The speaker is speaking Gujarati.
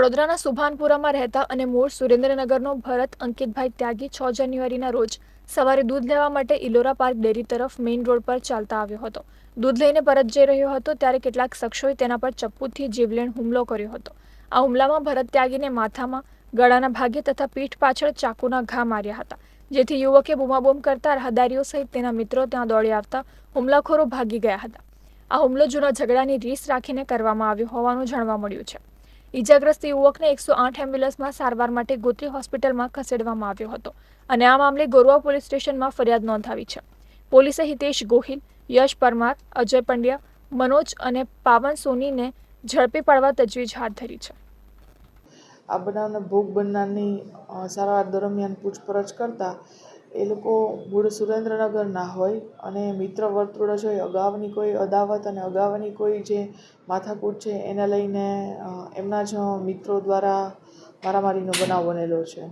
વડોદરાના સુભાનપુરામાં રહેતા અને મૂળ સુરેન્દ્રનગરનો ભરત અંકિતભાઈ ત્યાગી છ જાન્યુઆરીના રોજ સવારે દૂધ લેવા માટે ઇલોરા પાર્ક ડેરી તરફ મેઇન રોડ પર ચાલતા આવ્યો હતો. દૂધ લઈને પરત જઈ રહ્યો હતો ત્યારે કેટલાક શખ્સોએ તેના પર ચપ્પુથી જીવલેણ હુમલો કર્યો હતો. આ હુમલામાં ભરત ત્યાગીને માથામાં, ગળાના ભાગે તથા પીઠ પાછળ ચાકુના ઘા માર્યા હતા. જેથી યુવકે બૂમાબૂમ કરતા રાહદારીઓ સહિત તેના મિત્રો ત્યાં દોડી આવતા હુમલાખોરો ભાગી ગયા હતા. આ હુમલો જૂના ઝઘડાની રીસ રાખીને કરવામાં આવ્યો હોવાનું જાણવા મળ્યું છે. ઈજાગ્રસ્ત યુવકને એકસો આઠ એમ્બ્યુલન્સમાં સારવાર માટે ગોત્રી હોસ્પિટલમાં ખસેડવામાં આવ્યો હતો. અને આ મામલે ગોરવા પોલીસ સ્ટેશનમાં ફરિયાદ નોંધાવી છે. પોલીસે હિતેશ ગોહિલ, યશ પરમાર, અજય પંડ્યા, મનોજ અને પાવન સોનીને ઝડપી પાડવા તજવીજ હાથ ધરી છે. આ બનાવના ભોગ બનનારની સારવાર દરમિયાન પૂછપરછ કરતાં એ લોકો મૂળ સુરેન્દ્રનગરના હોય અને મિત્ર વર્તુળ હોય અગાઉની કોઈ અદાવત અને અગાઉની કોઈ જે માથાકૂટ છે, એને લઈને એમના જ મિત્રો દ્વારા મારામારીનો બનાવ બનેલો છે.